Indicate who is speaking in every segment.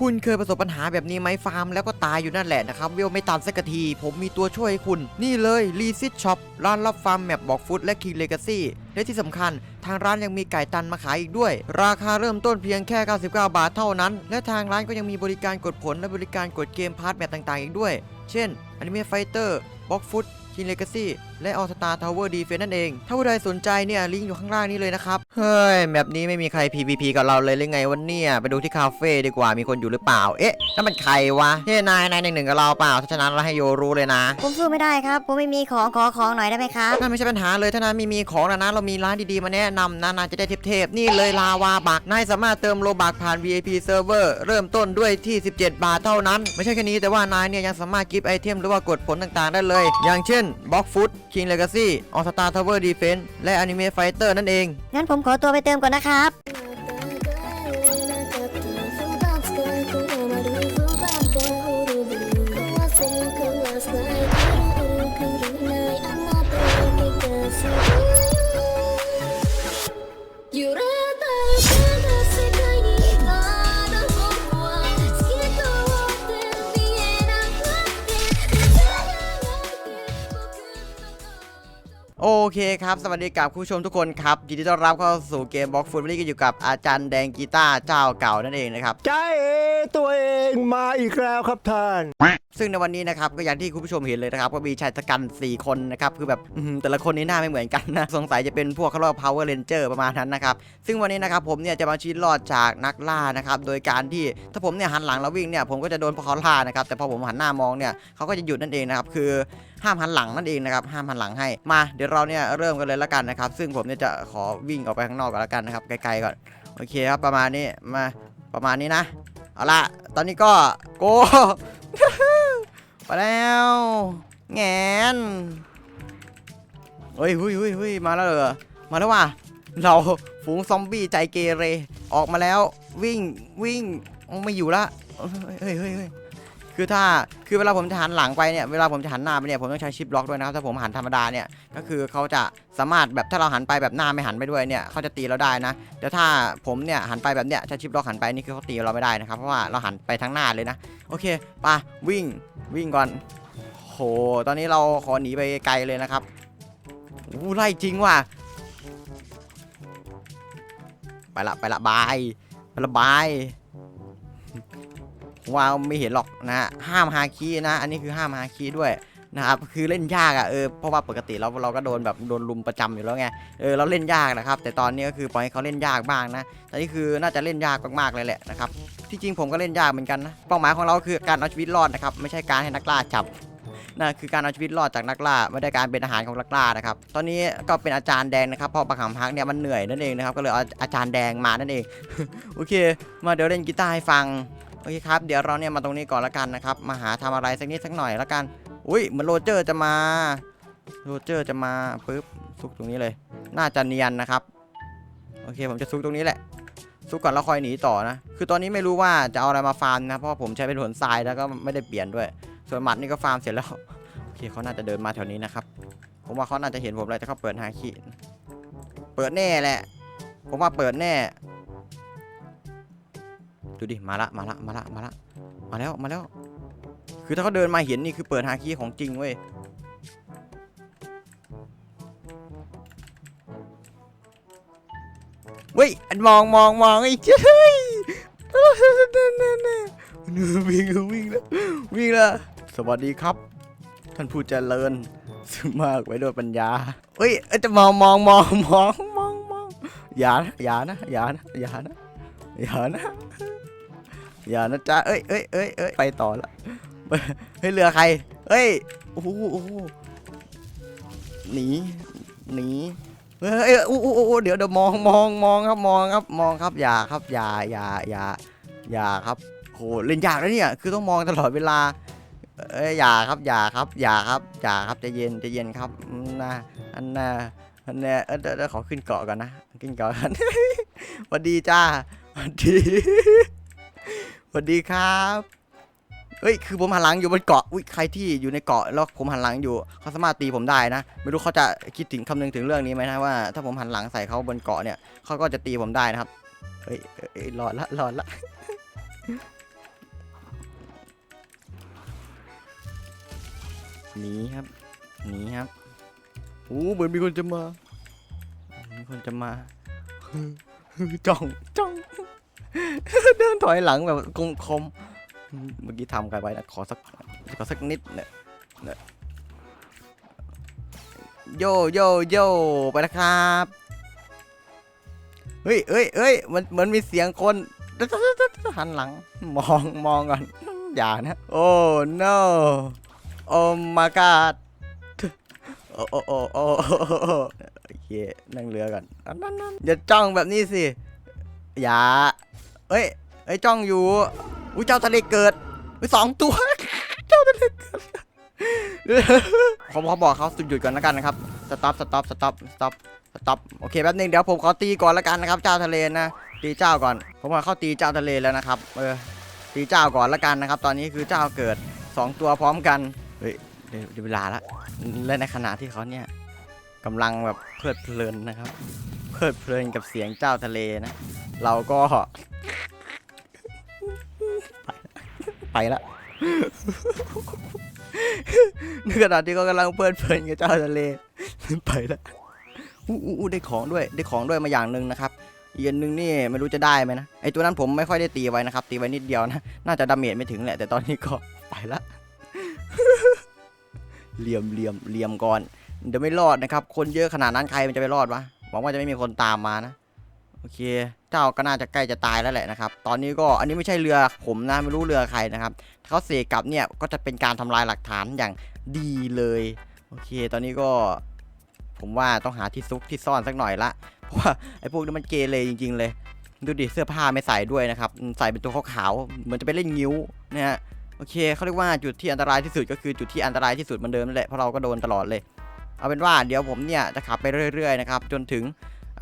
Speaker 1: คุณเคยประสบปัญหาแบบนี้ไหมฟาร์มแล้วก็ตายอยู่นั่นแหละนะครับเวลไม่ตันสักที ผมมีตัวช่วยให้คุณ นี่เลยรีซิตช็อปร้านรับฟาร์มแมปบอกฟุตและคิงเลกาซี่และที่สำคัญ ทางร้านยังมีไก่ตันมาขายอีกด้วย ราคาเริ่มต้นเพียงแค่ 99 บาทเท่านั้น และทางร้านก็ยังมีบริการกดผลและบริการกดเกมพาร์ทแมปต่างๆ อีกด้วย เช่นอนิเมะไฟเตอร์บ็อกฟุตคิงเลกาซี่และออสตาทาวเวอร์ดีเฟนนั่นเอง ถ้าผู้ใดสนใจเนี่ยลิงก์อยู่ข้างล่างนี้เลยนะครับ เฮ้ยแบบนี้ไม่มีใคร PVP กับเราเลยหรือไงวันเนี่ย ไปดูที่คาเฟ่ดีกว่ามีคนอยู่หรือเปล่า เอ๊ะนั่นมันใครวะเฮ้ยนายนายหนึ่งหนึ่งกับเราเปล่าถ้าฉะนั้นเราให้โยรู้เลยนะ
Speaker 2: ผมสู้ไม่ได้ครับ ผมไม่มีของขอของหน่อยได้ไหมครับ
Speaker 1: นั่นไม่ใช่ปัญหาเลยถ้านายมีมีของนะนะเรามีร้านดีๆมาแนะนำนะนายจะได้เทพๆนี่เลยลาวาบักนายสามารถเติมโลบักผ่าน VIP Server เริ่มต้นด้วยที่ 17 บาทเท่านั้น ไม่ใช่แค่นี้แต่ว่านายเนี่ยยังสามารถกิฟต์ไอเทมหรือว่ากดผลต่างๆ ได้เลย อย่างเช่น Box Food King Legacy All Star Tower Defense และ Anime Fighter นั่นเอง
Speaker 2: งั้นผมขอตัวไปเติมก่อนนะครับ
Speaker 1: โอเคครับสวัสดีกับคุณผู้ชมทุกคนครับยินดีต้อนรับเข้าสู่เกม Box Food วันนี้ก็อยู่กับอาจารย์แดงกีตาร์เจ้าเก่านั่นเองนะครับ
Speaker 3: ใจเอตัวเองมาอีกแล้วครับท่าน
Speaker 1: ซึ่งในวันนี้นะครับก็อย่างที่คุณผู้ชมเห็นเลยนะครับก็มีชายชะกัน 4 คนนะครับคือแบบอื้อหือแต่ละคนนี้หน้าไม่เหมือนกันนะสงสัยจะเป็นพวกเขาเรียกว่า power ranger ประมาณนั้นนะครับซึ่งวันนี้นะครับผมเนี่ยจะมาชีวิตรอดจากนักล่านะครับโดยการที่ถ้าผมเนี่ยหันหลังแล้ววิ่งเนี่ยผมก็จะโดนพวกเขาล่านะครับแต่พอผมหันหน้ามองเนี่ยเขาก็จะหยุดนั่นเองนะครับคือ ห้ามหันหลังนั่นเองนะครับห้ามหันหลังให้มาเดี๋ยวเราเนี่ยเริ่มกันเลยละกันนะครับ ซึ่งผมเนี่ยจะขอวิ่งออกไปข้างนอกก่อนละกันนะครับไกลๆก่อนโอเคครับประมาณนี้มาประมาณนี้นะเอาละตอนนี้ก็โกไปแล้วแงนเฮ้ยเฮ้ยเฮ้ยเฮ้ยมาแล้วเหรอมาแล้วว่ะเราฝูงซอมบี้ใจเกเรออกมาแล้ววิ่งวิ่งไม่อยู่ละเฮ้ยเฮ้ยเฮ้ย คือถ้าคือเวลาผมจะหันหลังไปเนี่ยเวลาผมจะหันหน้าไปเนี่ยผมต้องใช้ชิปล็อกด้วยนะครับถ้าผมหันธรรมดาเนี่ยก็คือเขาจะสามารถแบบถ้าเราหันไปแบบหน้าไม่หันไปด้วยเนี่ยเขาจะตีเราได้นะแต่ถ้าผมเนี่ยหันไปแบบเนี้ยใช้ชิปล็อกหันไปนี่คือเขาตีเราไม่ได้นะครับเพราะว่าเราหันไปทางหน้าเลยนะโอเคปะวิ่งวิ่งก่อนโหตอนนี้เราขอหนีไปไกลเลยนะครับอู้ไล่จริงว่ะไปละไปละบายไปละบาย ว่าไม่เห็นหรอกนะฮะห้ามฮาคีนะ อันนี้คือห้ามฮาคีด้วยนะครับคือเล่นยากอะ่ะเออเพราะว่าปกติเราเราก็โดนแบบโดนลุมประจำอยู่แล้วไงเออเราเล่นยากนะครับ แต่ตอนนี้ก็คือปล่อยให้เขาเล่นยากบ้างนะแต่นี่คือน่าจะเล่นยากมากๆเลยแหละนะครับที่จริงผมก็เล่นยากเหมือนกันนะเป้าหมายของเราคือการเอาชีวิตรอดนะครับไม่ใช่การให้นักล่าจับนั่นคือการเอาชีวิตรอดจากนักล่าไม่ได้การเป็นอาหารของนักล่านะครับตอนนี้ก็เป็นอาจารย์แดงนะครับเพราะประคำพักเนี่ยมันเหนื่อยนั่นเองนะครับก็เลยเอาอาจารย์แดงมานั่นเองโอเค มาเดี๋ยวเล่นกีตาร์ให้ฟัง โอเคครับ เดี๋ยวเราเนี่ยมาตรงนี้ก่อนละกันนะครับ มาหาทำอะไรสักนิดสักหน่อยละกัน อุ้ยเหมือนโรเจอร์จะมา โรเจอร์จะมาปึ๊บซุกตรงนี้เลย น่าจะเนียนนะครับ โอเคผมจะซุกตรงนี้แหละ ซุกก่อนแล้วคอยหนีต่อนะ คือตอนนี้ไม่รู้ว่าจะเอาอะไรมาฟาร์มนะ เพราะผมใช้เป็นผลทรายแล้วก็ไม่ได้เปลี่ยนด้วย ส่วนหมัดนี่ก็ฟาร์มเสร็จแล้ว โอเคเขาน่าจะเดินมาแถวนี้นะครับ ผมว่าเขาน่าจะเห็นผมเลยแต่เขาเปิดหาขีเปิดแน่แหละ ผมว่าเปิดแน่ ดูดิ มาละ มาละ มาละ มาละ มาแล้ว มาแล้ว คือถ้าเขาเดินมาเห็นนี่คือเปิดหาคีย์ของจริงเว้ย เว้ย อันมองมองมองไอ้เจ้ยวิ่งวิ่งแล้ววิ่งแล้วสวัสดีครับ ท่านผู้เจริญซึ่งมากไว้ด้วยปัญญาเฮ้ยเอ้ยจะมองมองมองมองมองมองอย่านะอย่านะอย่านะอย่านะอย่านะ อย่านะจ๊ะเอ้ยเอ้ยเอ้ยเอ้ยไปต่อละเฮ้ยเรือใครเฮ้ยโอ้โหโอ้โหหนีหนีเฮ้ยโอ้โหโอ้โหเดี๋ยวเดี๋ยวมองมองมองครับมองครับมองครับอย่าครับอย่าอย่าอย่าอย่าครับโหเล่นยากแล้วเนี่ยคือต้องมองตลอดเวลาเอ้ยอย่าครับอย่าครับอย่าครับอย่าครับจะเย็นจะเย็นครับนะอันน่ะอันเนี้ยเออเดี๋ยวเดี๋ยวขอขึ้นเกาะก่อนนะขึ้นเกาะกันสวัสดีจ้าสวัสดี วัสดีครับ เฮ้ย คือผมหันหลังอยู่บนเกาะ อุ้ย ใครที่อยู่ในเกาะแล้วผมหันหลังอยู่เขาสามารถตีผมได้นะ ไม่รู้เขาจะคิดถึงคำนึงถึงเรื่องนี้ไหมนะว่าถ้าผมหันหลังใส่เขาบนเกาะเนี่ยเขาก็จะตีผมได้นะครับ เฮ้ยหลอดละหลอดละหนีครับหนีครับโอ้เหมือนมีคนจะมา มีคนจะมาจ้องจ้อง เดินถอยหลังแบบคมคมๆเมื่อกี้ทำกันไปนะขอสักขอสักนิดเนี่ยเนี่ยโยโยโยไปนะครับเฮ้ยเฮ้ยเฮ้ยมันเหมือนมีเสียงคนหันหลัง มองมองก่อนอย่านะโอ้ no โอ้ my god โอ้โอ้โอ้โอ้โอเคนั่งเรือก่อนนั่นนั่นอย่าจ้องแบบนี้สิอย่า เอ้ยเอ้ยจ้องอยู่อุ้ยเจ้าทะเลเกิดอุ้ยสองตัว เจ้าทะเลเกิดผมขอบอกเขาสุดหยุดก่อนแล้วกันนะครับสต็อปสต็อปสต็อปสต็อปสต็อปโอเคแป๊บนึงเดี๋ยวผมขอตีก่อนแล้วกันนะครับ เจ้าทะเลนะตีเจ้าก่อน ผมขอเข้าตีเจ้าทะเลแล้วนะครับ เออตีเจ้าก่อนแล้วกันนะครับ ตอนนี้คือเจ้าเกิด 2 ตัวพร้อมกันเฮ้ยเดี๋ยวเดี๋ยวเวลาละและในขณะที่เขาเนี่ยกำลังแบบเพลิดเพลินนะครับ เพลิดเพลินกับเสียงเจ้าทะเลนะ เราก็ ไปละในขณะที่เขากำลังเพลิดเพลินกับเจ้าทะเลไปละอู้อู้อู้ได้ของด้วยได้ของด้วยมาอย่างหนึ่งนะครับอีกอันหนึงนี่ไม่รู้จะได้ไหมนะไอตัวนั้นผมไม่ค่อยได้ตีไว้นะครับ ตีไว้นิดเดียวนะน่าจะดาเมจไม่ถึงแหละแต่ตอนนี้ก็ไปละเหลี่ยมเหลี่ยมเหลี่ยมก่อนเดี๋ยวไม่รอดนะครับ คนเยอะขนาดนั้นใครมันจะไปรอดวะหวังว่าจะไม่มีคนตามมานะ โอเค เจ้าก็น่าจะใกล้จะตายแล้วแหละนะครับ ตอนนี้ก็อันนี้ไม่ใช่เรือผมนะไม่รู้เรือใครนะครับถ้าเขาเสกกลับเนี่ยก็จะเป็นการทำลายหลักฐานอย่างดีเลยโอเค ตอนนี้ก็ผมว่าต้องหาที่ซุกที่ซ่อนสักหน่อยละเพราะว่าไอ้พวกนี้มันเกเรจริง ๆ เลย ดูดิเสื้อผ้าไม่ใส่ด้วยนะครับใส่เป็นตัวขาวๆเหมือนจะไปเล่นงิ้วนะฮะโอเคเขาเรียกว่าจุดที่อันตรายที่สุดก็คือจุดที่อันตรายที่สุดเหมือนเดิมนั่นแหละเพราะเราก็โดนตลอดเลย เอาเป็นว่าเดี๋ยวผมเนี่ยจะขับไปเรื่อยๆนะครับจนถึง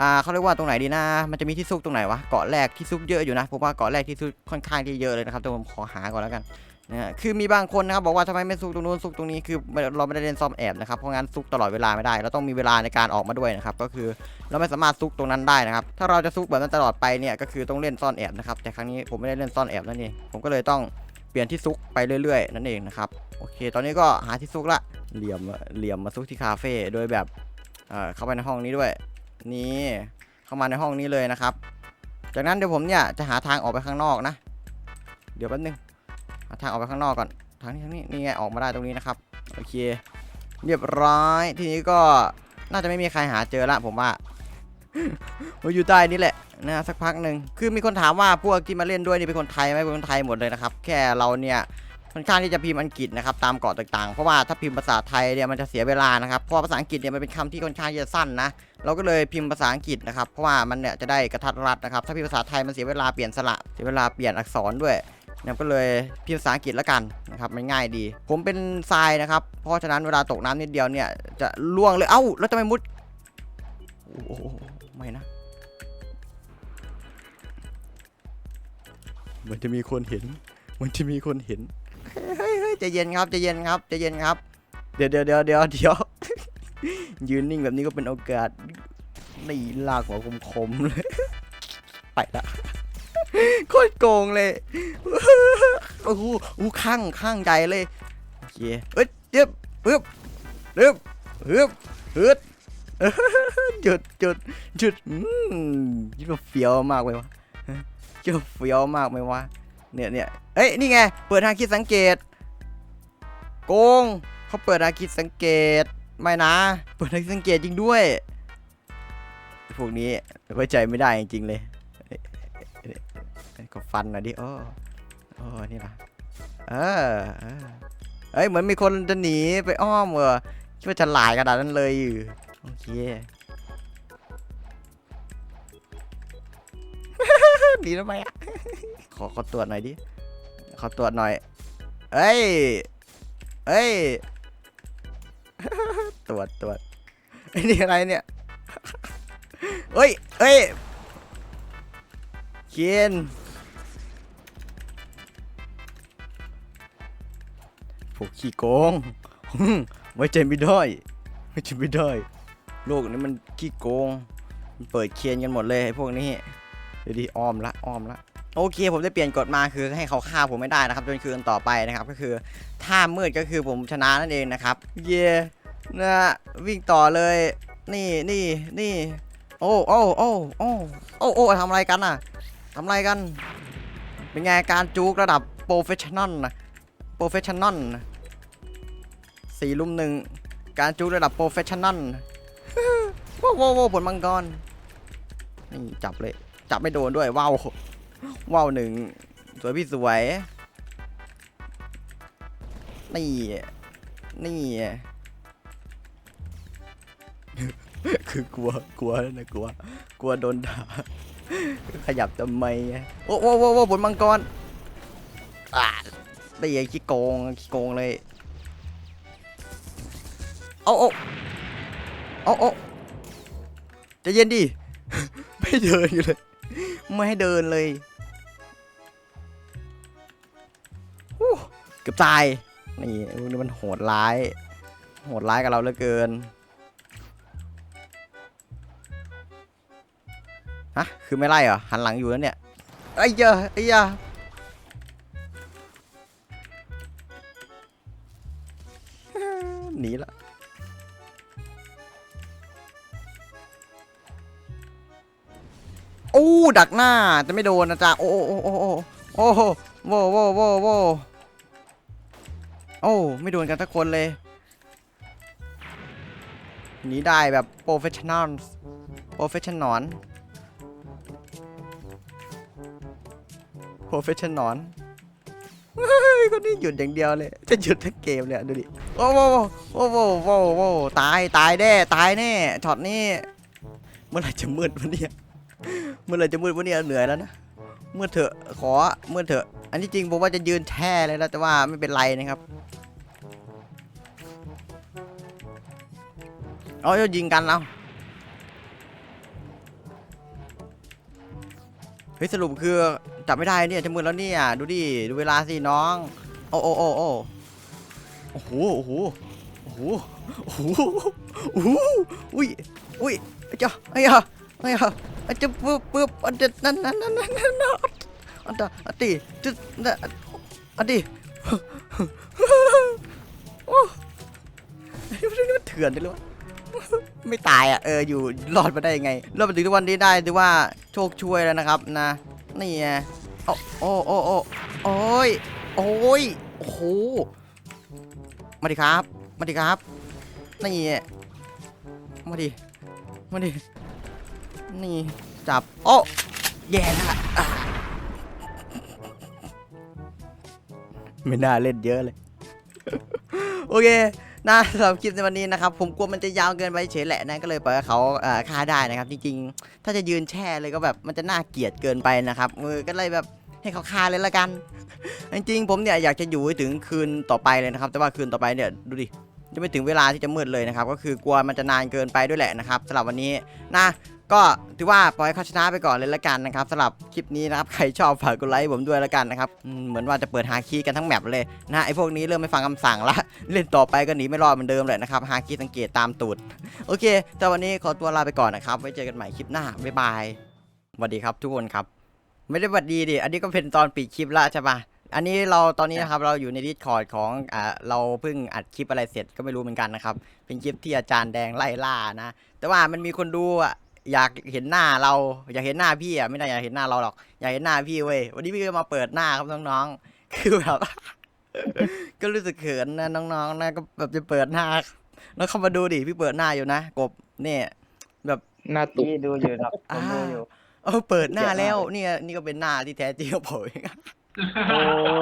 Speaker 1: อ่าเขาเรียกว่าตรงไหนดีนะ มันจะมีที่ซุกตรงไหนวะ เกาะแรกที่ซุกเยอะอยู่นะ ผมว่าเกาะแรกที่ซุกค่อนข้างที่เยอะเลยนะครับแต่ผมขอหาก่อนแล้วกันนะคือมีบางคนนะครับบอกว่าทำไมไม่ซุกตรงนู้นซุกตรงนี้ คือเราไม่ได้เล่นซ่อมแอบนะครับ เพราะงั้นซุกตลอดเวลาไม่ได้ เราต้องมีเวลาในการออกมาด้วยนะครับ ก็คือเราไม่สามารถซุกตรงนั้นได้นะครับ ถ้าเราจะซุกแบบนั้นตลอดไปเนี่ยก็คือต้องเล่นซ่อนแอบนะครับ แต่ครั้งนี้ผมไม่ได้เล่นซ่อนแอบนั่นเอง ผมก็เลยต้องเปลี่ยนที่ซุกไปเรื่อยๆ นั่นเองนะครับ โอเค ตอนนี้ก็หาที่ซุกละ เหลี่ยม เหลี่ยมมาซุกที่คาเฟ่ โดยแบบเข้าไปในห้องนี้ด้วย นี่เข้ามาในห้องนี้เลยนะครับ จากนั้นเดี๋ยวผมเนี่ยจะหาทางออกไปข้างนอกนะ เดี๋ยวแป๊บนึงหาทางออกไปข้างนอกก่อนทางนี้ทางนี้นี่ไงออกมาได้ตรงนี้นะครับโอเค เรียบร้อยทีนี้ก็น่าจะไม่มีใครหาเจอละผมว่าว่าอยู่ใต้นี่แหละนะสักพักหนึ่งคือมีคนถามว่าพวกที่มาเล่นด้วยนี่เป็นคนไทยไหมเป็นคนไทยหมดเลยนะครับ แค่เราเนี่ยค่อนข้างที่จะพิมพ์อังกฤษนะครับตามเกาะต่างๆ เพราะว่าถ้าพิมพ์ภาษาไทยเนี่ยมันจะเสียเวลานะครับ เพราะภาษาอังกฤษเนี่ยมันเป็นคำที่ค่อนข้างจะสั้นนะ เราก็เลยพิมพ์ภาษาอังกฤษนะครับ เพราะว่ามันเนี่ยจะได้กระทัดรัดนะครับ ถ้าพิมพ์ภาษาไทยมันเสียเวลาเปลี่ยนสระเสียเวลาเปลี่ยนอักษรด้วยเนะครับก็เลยพิมพ์ภาษาอังกฤษแล้วกันนะครับมันง่ายดี ผมเป็นทรายนะครับ เพราะฉะนั้นเวลาตกน้ำนิดเดียวเนี่ยจะล่วงเลยเอ้าแล้วทำไมมุดโอ้โหไม่นะเหมือนจะมีคนเห็นเหมือนจะมีคนเห็น เฮ้ยเฮ้ยใจเย็นครับใจเย็นครับใจเย็นครับ เดี๋ยวเดี๋ยวเดี๋ยวเดี๋ยว ยืนนิ่งแบบนี้ก็เป็นโอกาสนี่ลากหัวคมๆเลย ไปละโคตรโกงเลยโอ้โหอู้ข้างข้างใจเลยโอเคเอ้ยเจ็บปึ๊บปึ๊บปึ๊บปึ๊บหยุดหยุดหยุดอืมยิ่งเฟี้ยวมากเลยวะเจ้าเฟี้ยวมากไหมวะเนี่ยเนี่ยเอ้ยนี่ไง เปิดทางคิดสังเกต โกงเขาเปิดทางคิดสังเกต ไม่นะ เปิดสังเกตจริงด้วย พวกนี้ไว้ใจไม่ได้จริงๆเลยก็ฟันหน่อยดิโอ้โอ้นี่ล่ะเออเอ้ยเหมือนมีคนจะหนีไปอ้อมเหรอคิดว่าฉลาดขนาดนั้นเลยอยู่โอเคหนีทำไมอะขอขอตรวจหน่อยดิขอตรวจหน่อยเอ้ยเอ้ย ตรวจตรวจไอ้นี่อะไรเนี่ยเอ้ยเอ้ยเคียนพวกขี้โกงไว้ใจไม่ได้ไว้ใจไม่ได้โลกนี้มันขี้โกง มันเปิดเคียนกันหมดเลยไอ้พวกนี้เดี๋ยวดีอ้อมละอ้อมละโอเค ผมได้เปลี่ยนกฎมาคือให้เขาฆ่าผมไม่ได้นะครับจนคืนต่อไปนะครับ ก็คือถ้ามืดก็คือผมชนะนั่นเองนะครับ เย่ นะวิ่งต่อเลย นี่นี่นี่โอ้โอ้โอ้โอ้โอ้โอ้ทำอะไรกันน่ะทำอะไรกัน เป็นไงการจูกระดับโปรเฟชชั่นอลนะโปรเฟชชั่นอลสี่ลุมหนึ่งการจูกระดับโปรเฟชชั่นอลว้าวว้าวว้าวผลมังกรนี่จับเลย จับไม่โดนด้วยว้าวว้าวหนึ่งสวยพี่สวย นี่ นี่ คือกลัวกลัวนะกลัว กลัวโดนด่าขยับทำไมโอ้โอ้โอ้โอ้ผลมังกรอ่าตีไอ้ขี้โกงขี้โกงเลยเอาโอ้เอาโอ้ใจะเย็นดิไม่เดินอยู่เลย ไม่ให้เดินเลยเกือบตายนี่นี้มันโหดร้าย โหดร้ายกับเราเหลือเกิน ฮะ คือไม่ไล่เหรอ หันหลังอยู่แล้วเนี่ยไอ้เหี้ยไอ้เหี้ยหนีละโอ้ดักหน้า จะไม่โดนนะจ๊ะ โอ้โอ้โอ้โอ้โอ้โอ้โว้โว้โว้โว้โอ้ไม่โดนกันทักคนเลยหนีได้แบบโปรเฟชชั่นอลโปรเฟชชั่นอล โปรเฟชชั่นอลเฮ้ยคนนี้หยุดอย่างเดียวเลย จะหยุดทั้งเกมเลยดูดิโอ้โหโอ้โหโอ้โหโอ้โหตายตายแน่ตายแน่ช็อตนี้เมื่อไหร่จะมืดวะเนี่ยเมื่อไหรจะมืดวะเนี่ยเหนื่อยแล้วนะมืดเถอะขอมืดเถอะ อันที่จริงผมว่าจะยืนแช่เลยนะแต่ว่าไม่เป็นไรนะครับเอาเอายิงกันเอา ฮ้ยสรุปคือจับไม่ได้เนี่ยจะมืดแล้วเนี่ยดูดิดูเวลาสิน้อง โอ้โอ้โอ้โอ้โอ้โหโอ้โหโอ้โหโอ้โหโอ้โหอุ้ยอุ้ยเจ้าไอ้ยาไอ้ยาอาจจะปึ๊บปึ๊บอันเดนั่นนั่นนั่นนั่นนั่นอันเดอันตีจุดนั่นอันตีโอ้ไอ้พวกนี้มันเถื่อนเลยวะ ไม่ตายอะเอออยู่รอดมาได้ยังไงรอดมาถึงทุกวันนี้ได้ถือว่าโชคช่วยแล้วนะครับนะนี่ไงโอ้โอ้โอ้โอ้ยโอ้ยโอ้โหมาดิครับ มาดิครับนี่มาดิมาดินี่จับโอ้แย่ละอะไม่น่าเล่นเยอะเลย โอเค นะสำหรับคลิปในวันนี้นะครับผมกลัวมันจะยาวเกินไปเฉยแหละนะก็เลยปล่อยให้เขาเอ่อฆ่าได้นะครับ จริงๆ ถ้าจะยืนแช่เลยก็แบบมันจะน่าเกลียดเกินไปนะครับเออก็เลยแบบให้เขาฆ่าเลยละกัน จริงๆ ผมเนี่ยอยากจะอยู่ให้ถึงคืนต่อไปเลยนะครับ แต่ว่าคืนต่อไปเนี่ยดูดิจะไม่ถึงเวลาที่จะมืดเลยนะครับ ก็คือกลัวมันจะนานเกินไปด้วยแหละนะครับสำหรับวันนี้นะ ก็ถือว่าปล่อยให้เขาชนะไปก่อนเลยละกันนะครับสำหรับคลิปนี้นะครับใครชอบฝากกดไลค์ผมด้วยละกันนะครับอืมเหมือนว่าจะเปิดฮาคีกันทั้งแมปเลยนะไอ้พวกนี้เริ่มไม่ฟังคำสั่งละเล่นต่อไปก็หนีไม่รอดเหมือนเดิมเลยนะครับฮาคีสังเกตตามตูดโอเค แต่วันนี้ขอตัวลาไปก่อนนะครับไว้เจอกันใหม่คลิปหน้าบ๊ายบายสวัสดีครับทุกคนครับ ไม่ได้สวัสดีดิอันนี้ก็เป็นตอนปิดคลิปละใช่ปะอันนี้เราตอนนี้นะครับเราอยู่ในดิสคอร์ดของอ่าเราเพิ่งอัดคลิปอะไรเสร็จก็ไม่รู้เหมือนกันนะครับเป็นคลิปที่อาจารย์แดงไล่ล่านะแต่ว่ามันมีคนดูอะ อยากเห็นหน้าเรา อยากเห็นหน้าพี่อะไม่ได้อยากเห็นหน้าเราหรอก อยากเห็นหน้าพี่เว้ยวันนี้พี่ก็มาเปิดหน้าครับน้องๆคือแบบ ก็รู้สึกเขินนะน้องๆนะก็แบบจะเปิดหน้าแล้วเข้ามาดูดิพี่เปิดหน้าอยู่นะกบเนี่ย
Speaker 4: หน้าตุก
Speaker 5: พี่ดูอยู่ครับผ
Speaker 1: อ่า
Speaker 5: มดูอยู่
Speaker 1: เออเปิดหน้า
Speaker 5: เกลียดมาก
Speaker 1: แล้ว เนี่ย นี่ก็เป็นหน้าที่แท้จริงของผม
Speaker 5: โอ้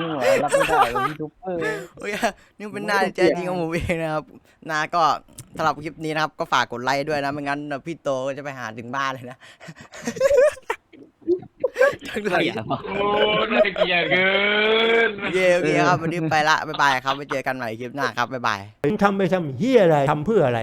Speaker 5: นี่หมอรับไม่ได้ผมยูทูบเบอร์
Speaker 1: โอ้ยนี่เป็นหน้าที่แท้จริงของผมเองนะครับนาก็สำหรับคลิปนี้นะครับ ก็ฝากกดไลค์ด้วยนะ ไม่งั้นพี่โตก็จะไปหาถึงบ้านเลยนะทั้งหลาย
Speaker 4: โอ้น่าเกลียดเกิน
Speaker 1: โอเคโอเคครับวันนี้ไปละบ๊ายบายครับไว้เจอกันใหม่คลิปหน้าครับบ๊ายบาย
Speaker 3: ทำไปทำเฮียอะไรทำเพื่ออะไร